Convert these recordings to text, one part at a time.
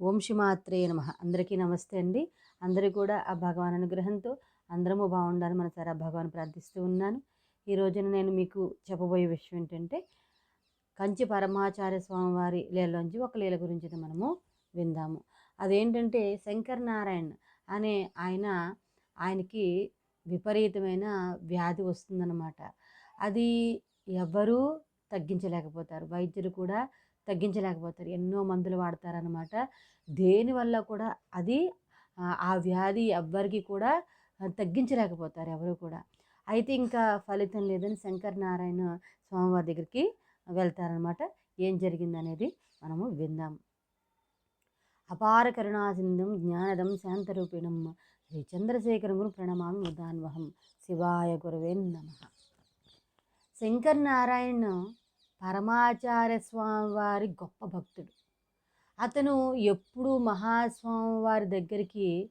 ఓం శిమాత్రేయ నమ. అందరికీ నమస్తే అండి. అందరూ కూడా ఆ భగవాన్ అనుగ్రహంతో అందరము బాగుండాలని మనసారా భగవాన్ ప్రార్థిస్తూ ఉన్నాను. ఈ రోజున నేను మీకు చెప్పబోయే విషయం ఏంటంటే కంచి పరమాచార్య స్వామివారి లీలలోంచి ఒక లీల గురించి మనము విందాము. అదేంటంటే శంకర్ నారాయణ్ అనే ఆయన ఆయనకి విపరీతమైన వ్యాధి వస్తుందన్నమాట. అది ఎవ్వరూ తగ్గించలేకపోతారు. వైద్యులు కూడా తగ్గించలేకపోతారు. ఎన్నో మందులు వాడతారనమాట దేనివల్ల కూడా అది ఆ, వ్యాధి ఎవ్వరికి కూడా తగ్గించలేకపోతారు ఎవరు కూడా. అయితే ఇంకా ఫలితం లేదని శంకర్ నారాయణ స్వామివారి దగ్గరికి వెళ్తారనమాట ఏం జరిగింది అనేది మనము విందాం. అపార కరుణాసింధం జ్ఞానదం శాంతరూపిణం శ్రీ చంద్రశేఖరమును ప్రణమామి ఉదాన్వహం శివాయ గురువే నమ. శంకర్ నారాయణ పరమాచార్య స్వామి వారి గొప్ప భక్తుడు. అతను ఎప్పుడూ మహాస్వామి వారి దగ్గరికి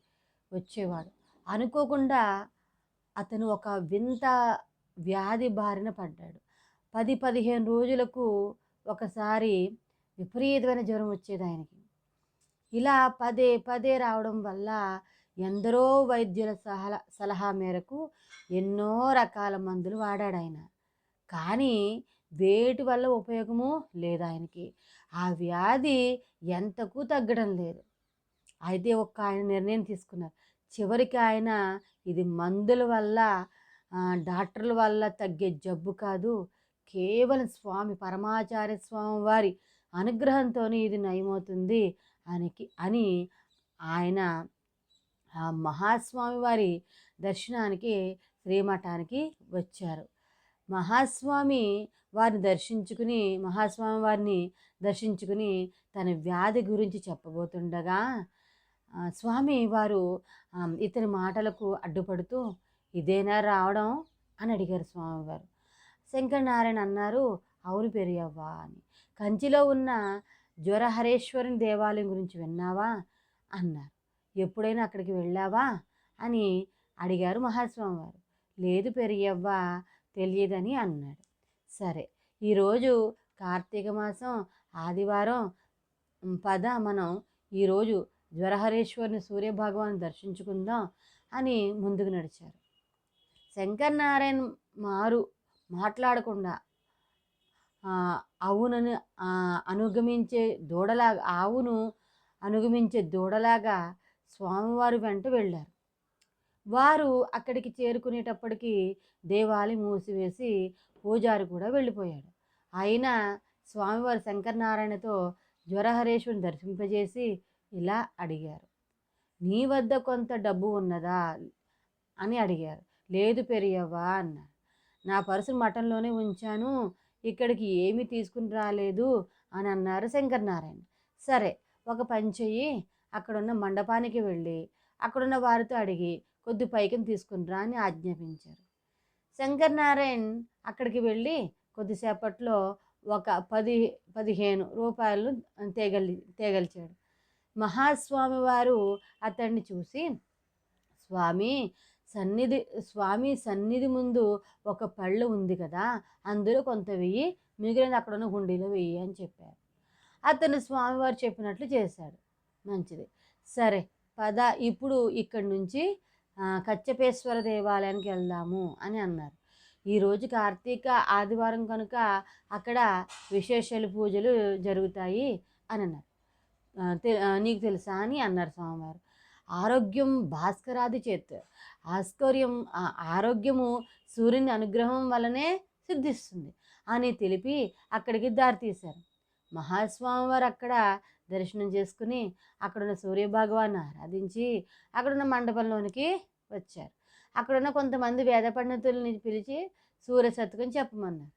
వచ్చేవాడు. అనుకోకుండా అతను ఒక వింత వ్యాధి బారిన పడ్డాడు. పది పదిహేను రోజులకు ఒకసారి విపరీతమైన జ్వరం వచ్చేది ఆయనకి. ఇలా పదే పదే రావడం వల్ల ఎందరో వైద్యుల సలహా సలహా మేరకు ఎన్నో రకాల మందులు వాడాడు ఆయన. కానీ వేటి వల్ల ఉపయోగము లేదు ఆయనకి. ఆ వ్యాధి ఎంతకు తగ్గడం లేదు. అయితే ఒక్క ఆయన నిర్ణయం తీసుకున్నారు. చివరికి ఆయన ఇది మందుల వల్ల డాక్టర్ల వల్ల తగ్గే జబ్బు కాదు కేవలం స్వామి పరమాచార్య స్వామి వారి అనుగ్రహంతో ఇది నయమవుతుంది ఆయనకి అని ఆయన ఆ మహాస్వామి వారి దర్శనానికి శ్రీమఠానికి వచ్చారు. మహాస్వామి వారిని దర్శించుకుని మహాస్వామి వారిని దర్శించుకుని తన వ్యాధి గురించి చెప్పబోతుండగా స్వామి వారు ఇతని మాటలకు అడ్డుపడుతూ ఇదేనా రావడం? అని అడిగారు స్వామివారు శంకరనారాయణ అన్నారు అవును పెరియవ్వా అని. కంచిలో ఉన్న జ్వరహరేశ్వరుని దేవాలయం గురించి విన్నావా? అన్నారు. ఎప్పుడైనా అక్కడికి వెళ్ళావా? అని అడిగారు మహాస్వామి వారు. లేదు పెరియవ్వా తెలియదని అన్నాడు. సరే ఈరోజు కార్తీక మాసం ఆదివారం పద మనం ఈరోజు జ్వరహరేశ్వరుని సూర్యభగవాన్ దర్శించుకుందాం అని ముందుకు నడిచారు. శంకర్ నారాయణ్ మారు మాట్లాడకుండా అవునని అనుగమించే దూడలాగా ఆవును అనుగమించే దూడలాగా స్వామివారి వెంట వెళ్ళారు. వారు అక్కడికి చేరుకునేటప్పటికి దేవాలయం మూసివేసి పూజారి కూడా వెళ్ళిపోయాడు. అయినా స్వామివారి శంకరనారాయణతో జ్వరహరేశ్వరుని దర్శింపజేసి ఇలా అడిగారు. నీ వద్ద కొంత డబ్బు ఉన్నదా? అని అడిగారు. లేదు పెరియవ్వా అన్నారు. నా పర్సు మఠంలోనే ఉంచాను ఇక్కడికి ఏమీ తీసుకుని రాలేదు అని అన్నారు శంకరనారాయణ. సరే ఒక పని చెయ్యి అక్కడున్న మండపానికి వెళ్ళి అక్కడున్న వారితో అడిగి కొద్ది పైకం తీసుకునిరా అని ఆజ్ఞాపించారు. శంకరనారాయణ్ అక్కడికి వెళ్ళి కొద్దిసేపట్లో ఒక పది పదిహేను రూపాయలు తేగలి తేగలిచాడు. మహాస్వామి వారు అతన్ని చూసి స్వామి సన్నిధి స్వామి సన్నిధి ముందు ఒక పళ్ళు ఉంది కదా అందులో కొంత వెయ్యి మిగిలిన అక్కడ ఉన్న హుండీలో వెయ్యి అని చెప్పారు. అతను స్వామివారు చెప్పినట్లు చేశాడు. మంచిది. సరే పద ఇప్పుడు ఇక్కడి నుంచి కచ్చపేశ్వర దేవాలయానికి వెళ్దాము అని అన్నారు. ఈరోజు కార్తీక ఆదివారం కనుక అక్కడ విశేషాలు పూజలు జరుగుతాయి అని అన్నారు. నీకు తెలుసా అని అన్నారు స్వామివారు. ఆరోగ్యం భాస్కరాది చేత్. ఆస్కర్యం ఆరోగ్యము సూర్యుని అనుగ్రహం వలనే సిద్ధిస్తుంది అని తెలిపి అక్కడికి దారి తీశారు. మహాస్వామివారు అక్కడ దర్శనం చేసుకుని అక్కడున్న సూర్యభగవాన్ని ఆరాధించి అక్కడున్న మండపంలోనికి వచ్చారు. అక్కడున్న కొంతమంది వేద పండితుల్ని పిలిచి సూర్య శతకం చెప్పమన్నారు.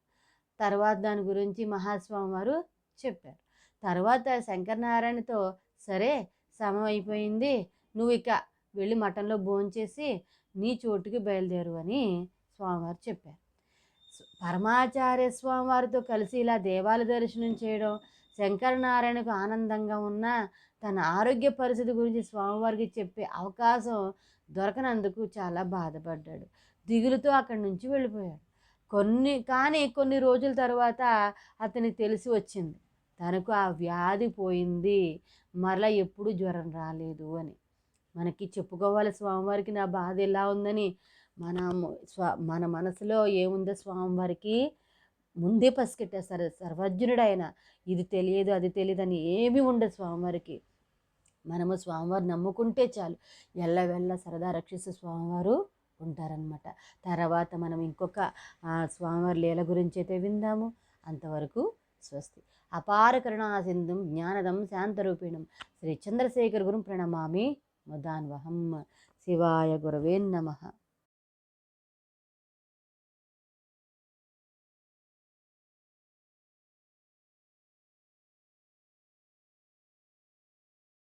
తర్వాత దాని గురించి మహాస్వామి వారు చెప్పారు. తర్వాత శంకరనారాయణతో సరే సమయం అయిపోయింది నువ్వు ఇక వెళ్ళి మఠంలో భోంచేసి నీ చోటుకి బయలుదేరు అని స్వామివారు చెప్పారు. పరమాచార్య స్వామివారితో కలిసి ఇలా దేవాలయ దర్శనం చేయడం శంకరనారాయణకు ఆనందంగా ఉన్న తన ఆరోగ్య పరిస్థితి గురించి స్వామివారికి చెప్పే అవకాశం దొరకనందుకు చాలా బాధపడ్డాడు. దిగులుతో అక్కడి నుంచి వెళ్ళిపోయాడు. కొన్ని కానీ కొన్ని రోజుల తర్వాత అతనికి తెలిసి వచ్చింది. తనకు ఆ వ్యాధి పోయింది. మరలా ఎప్పుడు జ్వరం రాలేదు అని. మనకి చెప్పుకోవాలి స్వామివారికి నా బాధ ఎలా ఉందని. మనము స్వ మన మనసులో ఏముందో స్వామివారికి ముందే పసికెట్టేస్తారు సర్వజ్ఞుడు ఆయన ఇది తెలియదు అది తెలియదు అని ఏమీ ఉండదు స్వామివారికి. మనము స్వామివారు నమ్ముకుంటే చాలు. ఎల్లవెల్ల సరదా రక్షిస్తూ స్వామివారు ఉంటారనమాట తర్వాత మనం ఇంకొక స్వామివారి లీల గురించి అయితే విందాము. అంతవరకు స్వస్తి. అపార కరుణాసింధం జ్ఞానదం శాంతరూపిణం శ్రీ చంద్రశేఖర్ గురు ప్రణమామి ముదాన్వహం. శివాయ గురవే నమః.